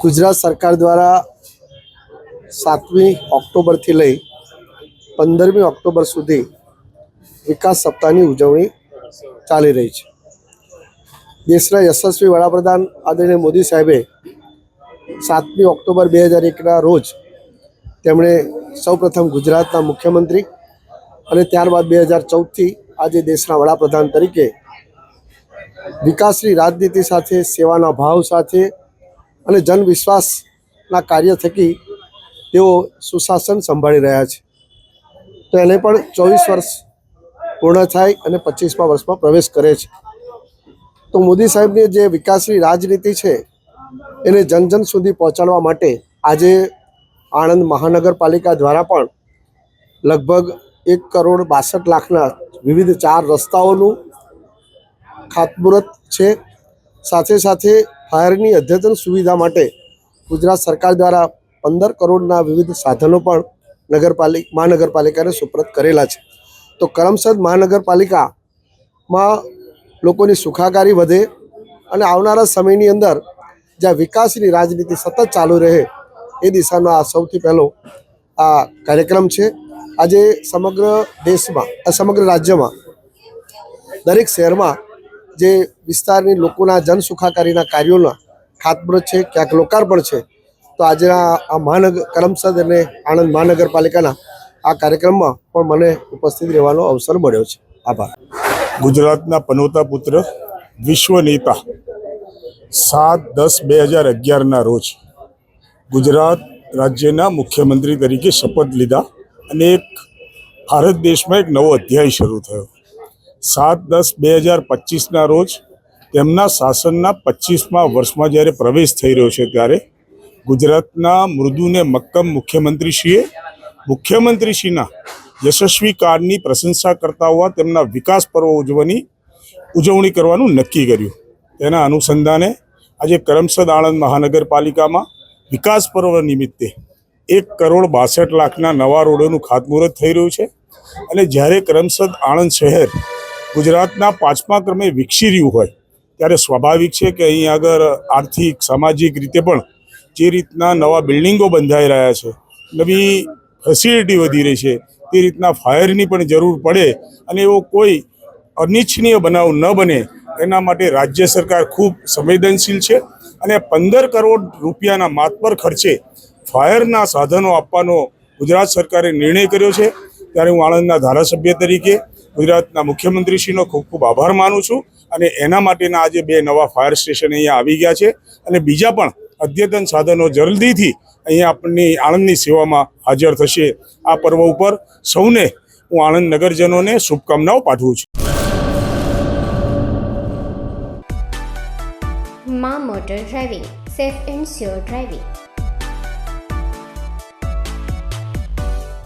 ગુજરાત સરકાર દ્વારા સાતમી ઓક્ટોબરથી લઈ પંદરમી ઓક્ટોબર સુધી વિકાસ સપ્તાહની ઉજવણી ચાલી રહી છે. દેશના યશસ્વી વડાપ્રધાન આદરણીય મોદી સાહેબે સાતમી ઓક્ટોબર બે હજાર એકના રોજ તેમણે સૌપ્રથમ ગુજરાતના મુખ્યમંત્રી અને ત્યારબાદ બે હજાર ચૌદથી આજે દેશના વડાપ્રધાન તરીકે વિકાસની રાજનીતિ સાથે, સેવાના ભાવ સાથે અને જનવિશ્વાસના કાર્ય થકી તેઓ સુશાસન સંભાળી રહ્યા છે. તો એને પણ ચોવીસ વર્ષ પૂર્ણ થાય અને પચીસમા વર્ષમાં પ્રવેશ કરે છે. તો મોદી સાહેબની જે વિકાસની રાજનીતિ છે, એને જન જન સુધી પહોંચાડવા માટે આજે આણંદ મહાનગરપાલિકા દ્વારા પણ લગભગ એક કરોડ બાસઠ લાખના વિવિધ ચાર રસ્તાઓનું ખાતમુહૂર્ત છે. સાથે સાથે ફાયરની અદ્યતન સુવિધા માટે ગુજરાત સરકાર દ્વારા પંદર કરોડના વિવિધ સાધનો પણ નગરપાલિકા મહાનગરપાલિકાને સુપ્રત કરેલા છે. તો કરમસદ મહાનગરપાલિકામાં લોકોની સુખાકારી વધે અને આવનારા સમયની અંદર જ્યાં વિકાસની રાજનીતિ સતત ચાલુ રહે એ દિશાનો આ સૌથી પહેલો આ કાર્યક્રમ છે. આજે સમગ્ર દેશમાં સમગ્ર રાજ્યમાં દરેક શહેરમાં જે વિસ્તારની લોકોના જન સુખાકારીના કાર્યોના ખાતમુહૂર્ત છે, ક્યાંક લોકાર્પણ છે, તો આજના આ મહાનગર કરમસદ અને આણંદ મહાનગરપાલિકાના આ કાર્યક્રમમાં પણ મને ઉપસ્થિત રહેવાનો અવસર મળ્યો છે. આભાર. ગુજરાતના પનોતા પુત્ર વિશ્વ નેતા સાત દસ બે હજાર અગિયારના રોજ ગુજરાત રાજ્યના મુખ્યમંત્રી તરીકે શપથ લીધા અને એક ભારત દેશમાં એક નવો અધ્યાય શરૂ થયો. સાત દસ બે હજાર પચીસના રોજ તેમના શાસનના પચીસમા વર્ષમાં જ્યારે પ્રવેશ થઈ રહ્યો છે ત્યારે ગુજરાતના મૃદુને મક્કમ મુખ્યમંત્રીશ્રીએ મુખ્યમંત્રીશ્રીના યશસ્વી કાર્ડની પ્રશંસા કરતા હોવા તેમના વિકાસ પર્વ ઉજવવાની ઉજવણી કરવાનું નક્કી કર્યું. તેના અનુસંધાને આજે કરમસદ આણંદ મહાનગરપાલિકામાં વિકાસ પર્વ નિમિત્તે એક કરોડ બાસઠ લાખના નવા રોડોનું ખાતમુહૂર્ત થઈ રહ્યું છે. અને જ્યારે કરમસદ આણંદ શહેર ગુજરાતના પાંચમા ક્રમે વિકસી રહ્યું હોય, ત્યારે સ્વાભાવિક છે કે અહીં આગળ આર્થિક, સામાજિક રીતે પણ જે રીતના નવા બિલ્ડિંગો બંધાઈ રહ્યા છે, નવી ફેસિલિટી વધી રહી છે, તે રીતના ફાયરની પણ જરૂર પડે અને એવો કોઈ અનિચ્છનીય બનાવ ન બને, એના માટે રાજ્ય સરકાર ખૂબ સંવેદનશીલ છે અને પંદર કરોડ રૂપિયાના માતબર ખર્ચે ફાયરના સાધનો આપવાનો ગુજરાત સરકારે નિર્ણય કર્યો છે. ત્યારે હું આણંદના ધારાસભ્ય તરીકે ગુજરાતના મુખ્યમંત્રીશ્રીનો ખૂબ ખૂબ આભાર માનું છું અને એના માટેના આજે બે નવા ફાયર સ્ટેશન અહીંયા આવી ગયા છે અને બીજા પણ અદ્યતન સાધનો જલ્દીથી અહીંયા આપણની આણંદની સેવામાં હાજર થશે. આ પર્વ ઉપર સૌને હું આણંદ નગરજનોને શુભકામનાઓ પાઠવું છું. મા motor driving, safe and sure driving.